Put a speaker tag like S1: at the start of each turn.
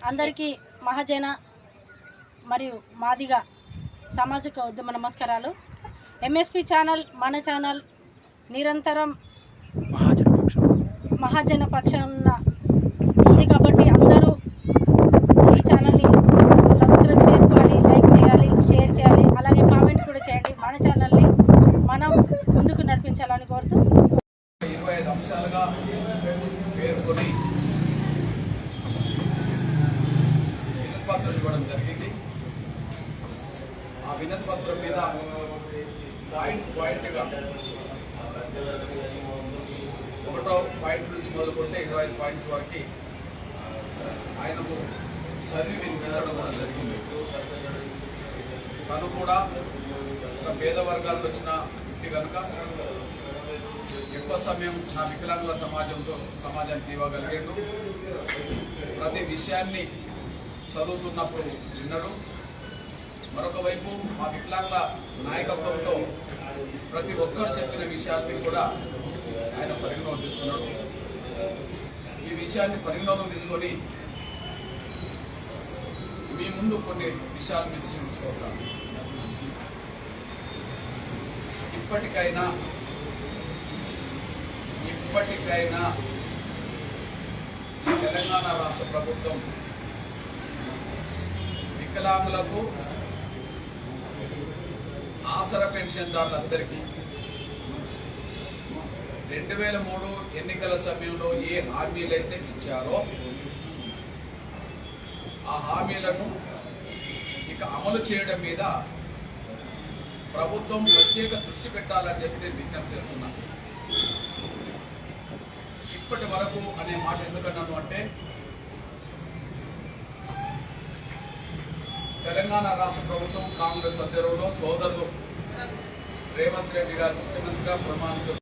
S1: అందరికీ మహాజన మరియు మాదిగ సామాజిక ఉద్యమ నమస్కారాలు. ఎంఎస్పి ఛానల్ మన ఛానల్ నిరంతరం
S2: మహాజన పక్షం.
S1: ఉంది కాబట్టి అందరూ ఈ ఛానల్ని సబ్స్క్రైబ్ చేసుకోవాలి లైక్ చేయాలి షేర్ చేయాలి అలాగే కామెంట్ కూడా చేయండి. మన ఛానల్ని మనం ముందుకు నడిపించాలని కోరుతూ
S3: ఇరవై ఐదు అంశాలుగా పేర్కొని వినతిపత్రం ఇవ్వడం జరిగింది ఆ మీద పాయింట్ పాయింట్గా. ఒకటో పాయింట్ నుంచి మొదలుకుంటే ఇరవై ఐదు పాయింట్స్ వరకు ఆయనకు చదివి వినిపించడం కూడా జరిగింది. తను కూడా ఒక పేద వర్గాలకు వచ్చిన వ్యక్తి కనుక ఎక్కువ సమయం నా వికలాంగుల సమాజంతో సమాజానికి ఇవ్వగలిగాడు. ప్రతి విషయాన్ని చదువుతున్నప్పుడు విన్నడు. మరొక వైపు మా వికలాంగుల నాయకత్వంతో ప్రతి ఒక్కరు చెప్పిన విషయాన్ని కూడా ఆయన పరిగణలోకి తీసుకున్నాడు. ఈ విషయాన్ని పరిగణలోకి తీసుకొని మీ ముందు కొన్ని విషయాలు మీద చూపించుకుంటాను ఇప్పటికైనా ఇప్పటికైనా తెలంగాణ రాష్ట్ర ప్రభుత్వం వికలాంగులకు ఆసర పెన్షన్దారులందరికీ రెండు వేల మూడు ఎన్నికల సమయంలో ఏ హామీలు అయితే ఇచ్చారో ఆ హామీలను ఇక అమలు చేయడం మీద ప్రభుత్వం ప్రత్యేక దృష్టి పెట్టాలని చెప్పి నేను విజ్ఞప్తి చేస్తున్నాను ఇప్పటి వరకు అనే మాట ఎందుకన్నాను అంటే తెలంగాణ రాష్ట్ర ప్రభుత్వం కాంగ్రెస్ అధ్యయనంలో సోదరులు రేవంత్ రెడ్డి గారు ముఖ్యమంత్రిగా ప్రమాణ